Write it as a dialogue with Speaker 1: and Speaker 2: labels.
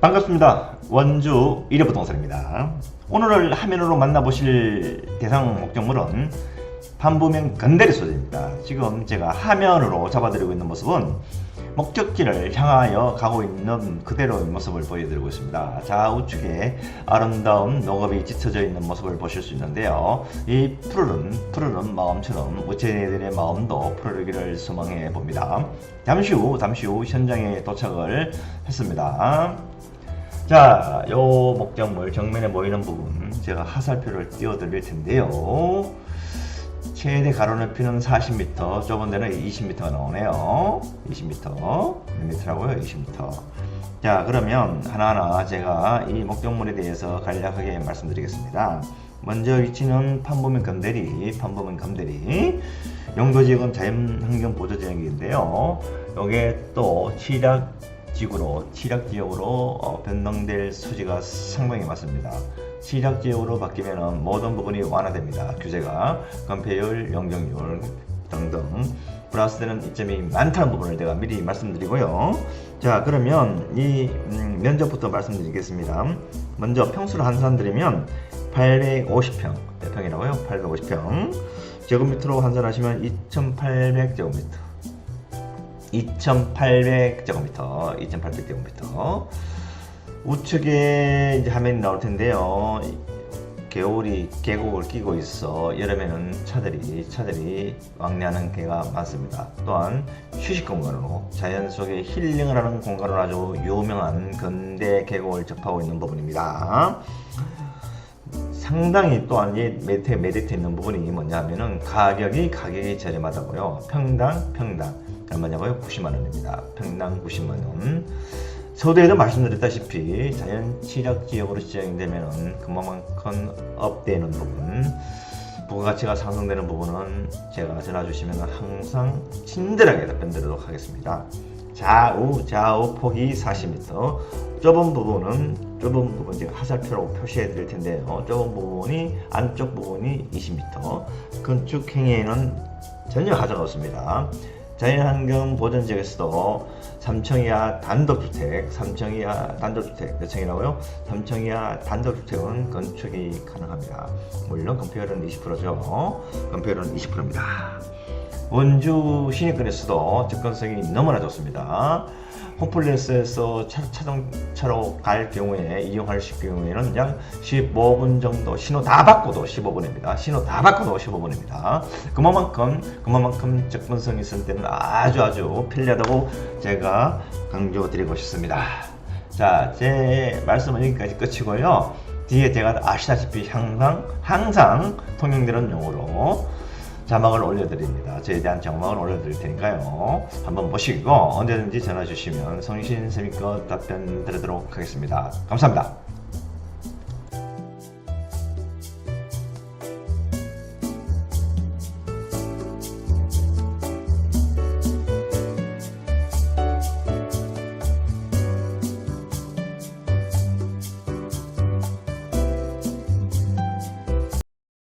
Speaker 1: 반갑습니다. 원주 일회부동산입니다. 오늘 화면으로 만나보실 대상 목적물은 반부면 건대리 소재입니다. 지금 제가 화면으로 잡아드리고 있는 모습은 목적지를 향하여 가고 있는 그대로의 모습을 보여드리고 있습니다. 좌우측에 아름다운 농업이 짙어져 있는 모습을 보실 수 있는데요. 이 푸르른 푸르른 마음처럼 우체들의 마음도 푸르르기를 소망해 봅니다. 잠시 후 잠시 후 현장에 도착을 했습니다. 자, 요 목적물 정면에 보이는 부분 제가 화살표를 띄워 드릴 텐데요. 최대 가로 높이는 40m, 좁은 데는 20m가 나오네요. 20m, 몇 m라고요? 20m. 자, 그러면 하나하나 제가 이 목적물에 대해서 간략하게 말씀드리겠습니다. 먼저 위치는 판보면 건대리, 판보면 건대리. 용도지역은 자연환경보조지역인데요. 요게 또 취락 지구로 취락 지역으로 어, 변동될 수지가 상당히 많습니다. 취락 지역으로 바뀌면 모든 부분이 완화됩니다. 규제가 건폐율, 용적률 등등 플러스되는 이점이 많다는 부분을 제가 미리 말씀드리고요. 자 그러면 이 음, 면적부터 말씀드리겠습니다. 먼저 평수를 환산드리면 850평 몇 평이라고요? 850평 제곱미터로 환산하시면 2,800제곱미터 2,800제곱미터, 2,800제곱미터. 우측에 이제 화면이 나올 텐데요. 개울이 계곡을 끼고 있어 여름에는 차들이 차들이 왕래하는 개가 많습니다. 또한 휴식 공간으로 자연 속에 힐링을 하는 공간으로 아주 유명한 건대 계곡을 접하고 있는 부분입니다. 상당히 또한 이 메리트, 메리트 있는 부분이 뭐냐 하면은 가격이 가격이 저렴하다고요. 평당 평당 얼마냐고요? 90만 원입니다. 평당 90만 원. 서두에도 말씀드렸다시피 자연 취약 지역으로 지정이 되면은 그만큼 업되는 부분, 부가가치가 상승되는 부분은 제가 전화 주시면 항상 친절하게 답변드리도록 하겠습니다. 좌우 좌우 폭이 40m, 좁은 부분은 좁은 부분 제가 화살표로 표시해 드릴 텐데요. 좁은 부분이 안쪽 부분이 20m, 건축 행위에는 전혀 하자가 없습니다. 자연환경 보전 지역에서도 3층 이하 단독주택, 3층 이하 단독주택 몇 층이라고요? 3층 이하 단독주택은 건축이 가능합니다. 물론 건폐율은 20%죠. 건폐율은 20%입니다. 원주 시내권에서도 접근성이 너무나 좋습니다. 홈플레스에서 차, 자동차로 갈 경우에 이용할 수 경우에는 약 15분 정도 신호 다 받고도 15분입니다. 신호 다 받고도 15분입니다. 그만큼 그만큼 접근성 있을 때는 아주 아주 편리하다고 제가 강조드리고 싶습니다. 자, 제 말씀은 여기까지 끝이고요. 뒤에 제가 아시다시피 항상 항상 통용되는 용어로 자막을 올려드립니다. 저에 대한 자막을 올려드릴 테니까요. 한번 보시고 언제든지 전화 주시면 성신스님껏 답변 드리도록 하겠습니다. 감사합니다.